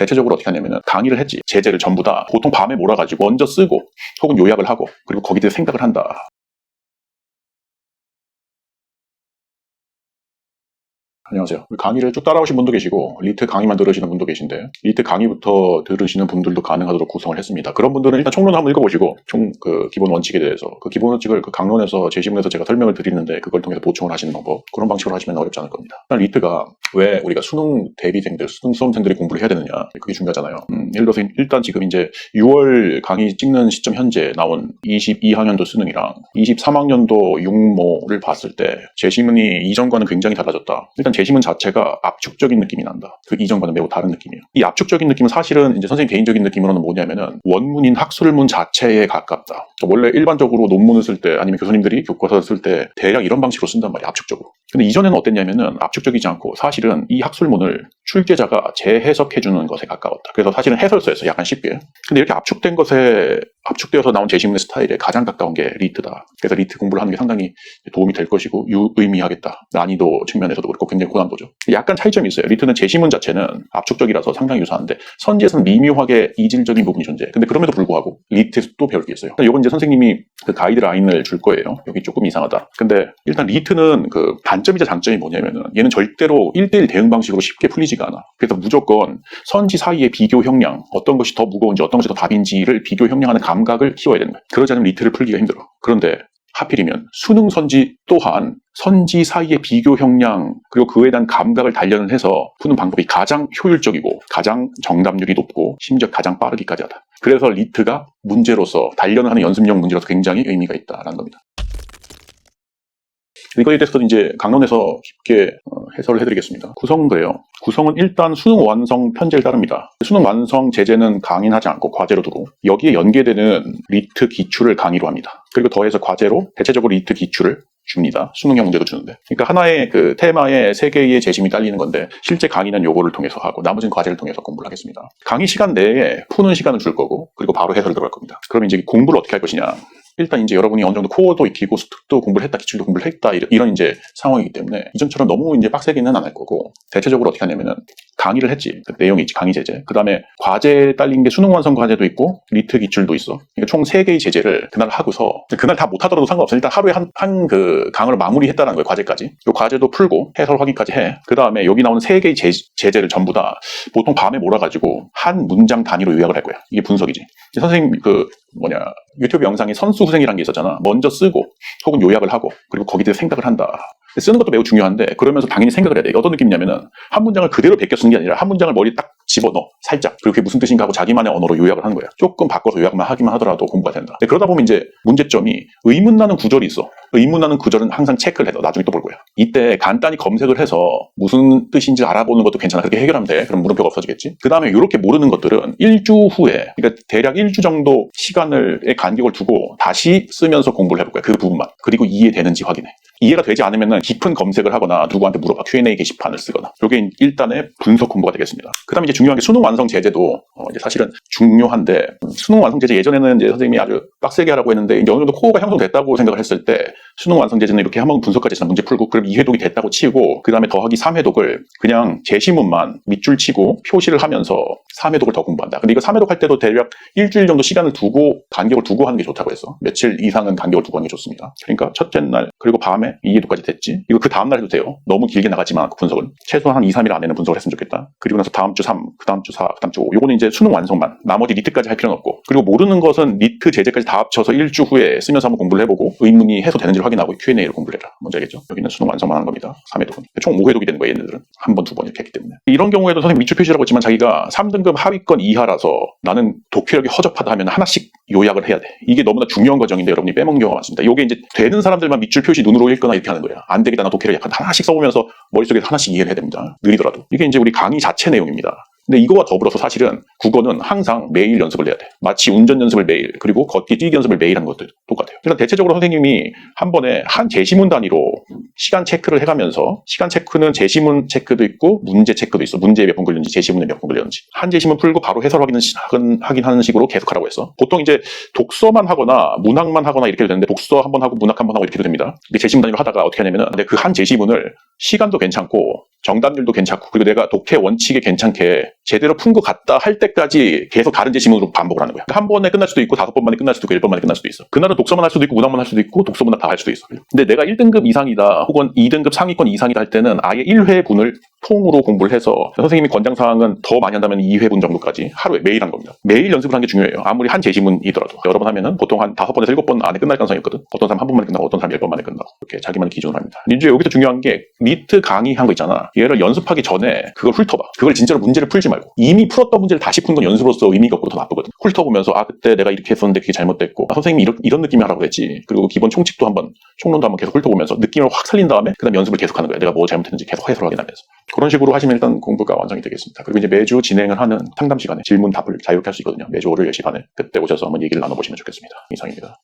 대체적으로 어떻게 하냐면은 강의를 했지. 제재를 전부 다 보통 밤에 몰아가지고 먼저 쓰고 혹은 요약을 하고 그리고 거기에 대해서 생각을 한다. 안녕하세요. 강의를 쭉 따라오신 분도 계시고 리트 강의만 들으시는 분도 계신데 리트 강의부터 들으시는 분들도 가능하도록 구성을 했습니다. 그런 분들은 일단 총론 한번 읽어보시고 총 그 기본 원칙에 대해서 그 기본 원칙을 그 강론에서 제시문에서 제가 설명을 드리는데 그걸 통해서 보충을 하시는 방법 그런 방식으로 하시면 어렵지 않을 겁니다. 일단 리트가 왜 우리가 수능 대비생들, 수능 수험생들이 공부를 해야 되느냐 그게 중요하잖아요. 음, 예를 들어서 일단 지금 이제 6월 강의 찍는 시점 현재 나온 22학년도 수능이랑 23학년도 육모를 봤을 때 제시문이 이전과는 굉장히 달라졌다. 일단 제시문 자체가 압축적인 느낌이 난다. 그 이전과는 매우 다른 느낌이에요. 이 압축적인 느낌은 사실은 이제 선생님 개인적인 느낌으로는 뭐냐면은 원문인 학술문 자체에 가깝다. 그러니까 원래 일반적으로 논문을 쓸 때 아니면 교수님들이 교과서를 쓸 때 대략 이런 방식으로 쓴단 말이에요. 압축적으로. 근데 이전에는 어땠냐면은 압축적이지 않고 사실은 이 학술문을 출제자가 재해석해 주는 것에 가까웠다. 그래서 사실은 해설서에서 약간 쉽게. 근데 이렇게 압축된 것에 압축되어서 나온 제시문의 스타일에 가장 가까운 게 리트다. 그래서 리트 공부를 하는 게 상당히 도움이 될 것이고 유의미하겠다. 난이도 측면에서도 그렇고 굉장히 고난도죠. 약간 차이점이 있어요. 리트는 제시문 자체는 압축적이라서 상당히 유사한데 선지에서는 미묘하게 이질적인 부분이 존재해. 근데 그럼에도 불구하고 리트에서 또 배울 게 있어요. 이건 이제 선생님이 그 가이드라인을 줄 거예요. 여기 조금 이상하다. 근데 일단 리트는 그 단점이자 장점이 뭐냐면은 얘는 절대로 1대1 대응 방식으로 쉽게 풀리지 가 않아. 그래서 무조건 선지 사이의 비교 형량, 어떤 것이 더 무거운지 어떤 것이 더 답인지를 비교 형량하는 감각을 키워야 거야. 그러지 않으면 리트를 풀기가 힘들어. 그런데 하필이면 수능 선지 또한 선지 사이의 비교 형량 그리고 그에 대한 감각을 단련을 해서 푸는 방법이 가장 효율적이고 가장 정답률이 높고 심지어 가장 빠르기까지 하다. 그래서 리트가 문제로서 단련을 하는 연습용 문제로서 굉장히 의미가 있다라는 겁니다. 이거에 대해서도 이제 강론에서 깊게 어, 해설을 해드리겠습니다. 구성은 그래요. 구성은 일단 수능 완성 편제를 따릅니다. 수능 완성 제재는 강의하지 않고 과제로 두고 여기에 연계되는 리트 기출을 강의로 합니다. 그리고 더해서 과제로 대체적으로 리트 기출을 줍니다. 수능형 문제도 주는데. 그러니까 하나의 그 테마에 세 개의 재심이 딸리는 건데 실제 강의는 요거를 통해서 하고 나머지는 과제를 통해서 공부를 하겠습니다. 강의 시간 내에 푸는 시간을 줄 거고 그리고 바로 해설 들어갈 겁니다. 그럼 이제 공부를 어떻게 할 것이냐. 일단 이제 여러분이 어느 정도 코어도 익히고 수특도 공부를 했다, 기출도 공부를 했다 이런, 이제 상황이기 때문에 이전처럼 너무 이제 빡세게는 안 할 거고 대체적으로 어떻게 하냐면은 강의를 했지. 그 내용이 있지. 강의 제재. 그 다음에 과제에 딸린 게 수능 완성 과제도 있고 리트 기출도 있어. 그러니까 총세 개의 제재를 그날 하고서 그날 다 못하더라도 상관없어. 일단 하루에 한 한 그 강을 마무리했다는 거예요 과제까지. 요 과제도 풀고 해설 확인까지 해그 다음에 여기 나오는 세 개의 제, 제재를 전부 다 보통 밤에 몰아가지고 한 문장 단위로 요약을 할 거야. 이게 분석이지. 선생님 그 뭐냐 유튜브 영상에 선수 후생이라는 게 있었잖아. 먼저 쓰고 혹은 요약을 하고 그리고 거기에 대해서 생각을 한다 쓰는 것도 매우 중요한데 그러면서 당연히 생각을 해야 돼. 어떤 느낌이냐면은 한 문장을 그대로 베껴 쓰는 게 아니라 한 문장을 머리에 딱 집어넣어 살짝 그리고 그게 무슨 뜻인가 하고 자기만의 언어로 요약을 하는 거야. 조금 바꿔서 요약만 하기만 하더라도 공부가 된다. 그러다 보면 이제 문제점이 의문 나는 구절이 있어. 의문 나는 구절은 항상 체크를 해서 나중에 또 볼 거야. 이때 간단히 검색을 해서 무슨 뜻인지 알아보는 것도 괜찮아. 그렇게 해결하면 돼. 그럼 물음표가 없어지겠지. 그 다음에 이렇게 모르는 것들은 일주 후에 그러니까 대략 일주 정도 시간을 간격을 두고 다시 쓰면서 공부를 해볼 거야. 그 부분만. 그리고 이해되는지 확인해. 이해가 되지 않으면 깊은 검색을 하거나 누구한테 물어봐 Q&A 게시판을 쓰거나 이게 일단의 분석 공부가 되겠습니다. 그 다음에 이제 중요한 게 수능 완성 제재도 어 이제 사실은 중요한데 수능 완성 제재 예전에는 이제 선생님이 아주 빡세게 하라고 했는데 이제 어느 정도 코어가 형성됐다고 생각을 했을 때 수능 완성 제재는 이렇게 한번 분석까지 해서 문제 풀고 그럼 2회독이 됐다고 치고 그 다음에 더하기 3회독을 그냥 제시문만 밑줄 치고 표시를 하면서 3회독을 더 공부한다. 근데 이거 3회독 할 때도 대략 일주일 정도 시간을 두고 간격을 두고 하는 게 좋다고 했어. 며칠 이상은 간격을 두고 하는 게 좋습니다. 그러니까 첫째 날 그리고 밤에 2회독까지 됐지. 이거 그 다음날 해도 돼요. 너무 길게 나가지만 그 분석은. 최소한 한 2, 3일 안에는 분석을 했으면 좋겠다. 그리고 나서 다음 주 3, 그 다음 주 4, 그 다음 주 5. 요거는 이제 수능 완성만. 나머지 리트까지 할 필요는 없고. 그리고 모르는 것은 리트 제재까지 다 합쳐서 일주 후에 쓰면서 한번 공부를 해보고 의문이 해소되는지를 확인하고 Q&A를 공부를 해라. 먼저 알겠죠? 여기는 수능 완성만 하는 겁니다. 3회독은. 총 5회독이 되는 거예요, 얘네들은. 한 번, 두 번 이렇게 했기 때문에. 이런 경우에도 선생님 밑줄 표시라고 했지만 자기가 3등급 하위권 이하라서 나는 독해력이 허접하다 하면 하나씩 요약을 해야 돼. 이게 너무나 중요한 과정인데 여러분이 빼먹는 경우가 많습니다. 이게 이제 되는 사람들만 밑줄 표시 눈으로 읽거나 이렇게 하는 거야. 안 되겠다. 나 독해력 약간 하나씩 써보면서 머릿속에서 하나씩 이해를 해야 됩니다. 느리더라도. 이게 이제 우리 강의 자체 내용입니다. 근데 이거와 더불어서 사실은 국어는 항상 매일 연습을 해야 돼. 마치 운전 연습을 매일, 그리고 걷기, 뛰기 연습을 매일 하는 것도 똑같아요. 일단 대체적으로 선생님이 한 번에 한 제시문 단위로 시간 체크를 해가면서 시간 체크는 제시문 체크도 있고 문제 체크도 있어. 문제에 몇번 걸렸는지, 제시문에 몇번 걸렸는지. 한 제시문 풀고 바로 해설 확인은 시- 하긴- 하는 식으로 계속 하라고 했어. 보통 이제 독서만 하거나 문학만 하거나 이렇게 되는데 독서 한 번 하고 문학 한 번 하고 이렇게 됩니다. 근데 제시문 단위로 하다가 어떻게 하냐면은 근데 그 한 제시문을 시간도 괜찮고 정답률도 괜찮고 그리고 내가 독해 원칙에 괜찮게 제대로 푼 것 같다 할 때까지 계속 다른 제시문으로 반복을 하는 거야. 한 번에 끝날 수도 있고 다섯 번 만에 끝날 수도 있고 일 번 만에 끝날 수도 있어. 그날은 독서만 할 수도 있고 문학만 할 수도 있고 독서 문학 다할 수도 있어. 근데 내가 1등급 이상이다 혹은 2등급 상위권 이상이다 할 때는 아예 1회분을 통으로 공부를 해서 선생님이 권장사항은 더 많이 한다면 2회분 정도까지 하루에 매일 하는 겁니다. 매일 연습을 하는 게 중요해요. 아무리 한 제시문이더라도 여러 번 하면은 보통 한 다섯 번에서 일곱 번 안에 끝날 가능성이 있거든. 어떤 사람 한 번만에 끝나고 어떤 사람 열 번 만에 끝나고 이렇게 자기만의 기준을 합니다. 이제 여기서 중요한 게 리트 강의 한 거 있잖아. 얘를 연습하기 전에 그걸 훑어봐. 그걸 진짜로 문제를 풀지 말고 이미 풀었던 문제를 다시 푸는 건 연습으로서 의미가 없고 더 나쁘거든. 훑어보면서 아 그때 내가 이렇게 했었는데 그게 잘못됐고 아, 선생님이 이런, 이런 느낌이 하라고 했지. 그리고 기본 총칙도 한번 총론도 한번 계속 훑어보면서 느낌을 확 살린 다음에 그다음 연습을 계속하는 거야. 내가 뭐 잘못했는지 계속 해설 확인하면서 그런 식으로 하시면 일단 공부가 완성이 되겠습니다. 그리고 이제 매주 진행을 하는 상담 시간에 질문 답을 자유롭게 할 수 있거든요. 매주 월요일 10시 반에 그때 오셔서 한번 얘기를 나눠보시면 좋겠습니다. 이상입니다.